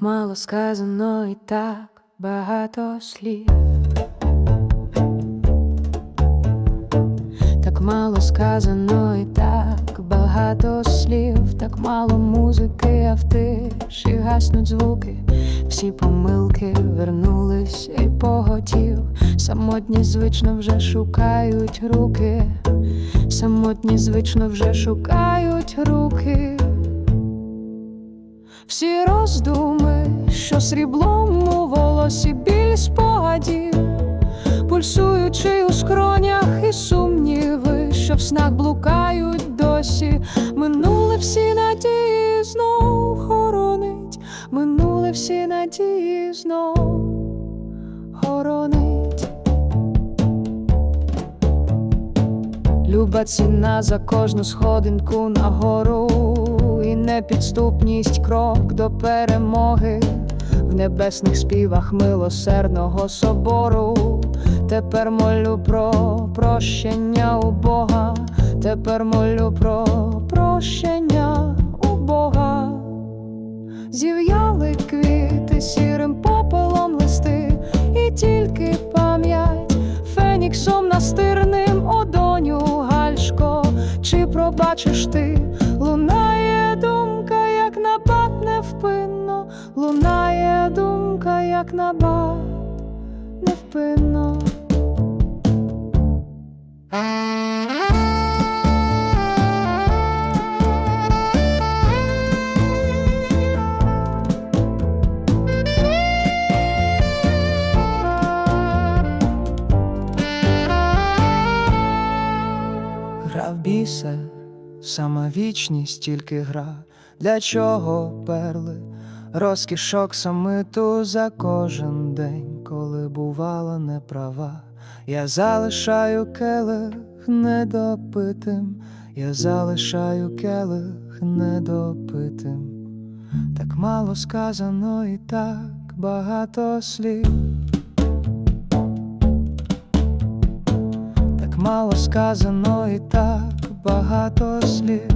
Мало сказано і так багато слів. Так мало сказано і так багато слів, так мало музики, а в тиші гаснуть звуки, всі помилки вернулись і поготів. Самотні звично вже шукають руки, самотні звично вже шукають руки. Всі роздуми, що сріблом у волосі біль спогадів, пульсуючи у скронях і сумніви, що в снах блукають досі. Минули всі надії знов хоронить, минули всі надії знов хоронить. Люба ціна за кожну сходинку нагору і непідступність крок до перемоги в небесних співах милосердного собору. Тепер молю про прощення у Бога, тепер молю про прощення у Бога. Зів'яли квіти сірим попелом листи, і тільки пам'ять феніксом настирним о доню гальшко, чи пробачиш ти, лунає думка, як набат невпинно, лунає думка, як набат невпинно. Гра в бісе, сама вічність тільки гра, для чого перли, розкішок самиту за кожен день, коли бувала неправа. Я залишаю келих недопитим, я залишаю келих недопитим. Так мало сказано і так багато слів. Так мало сказано і так багато слів.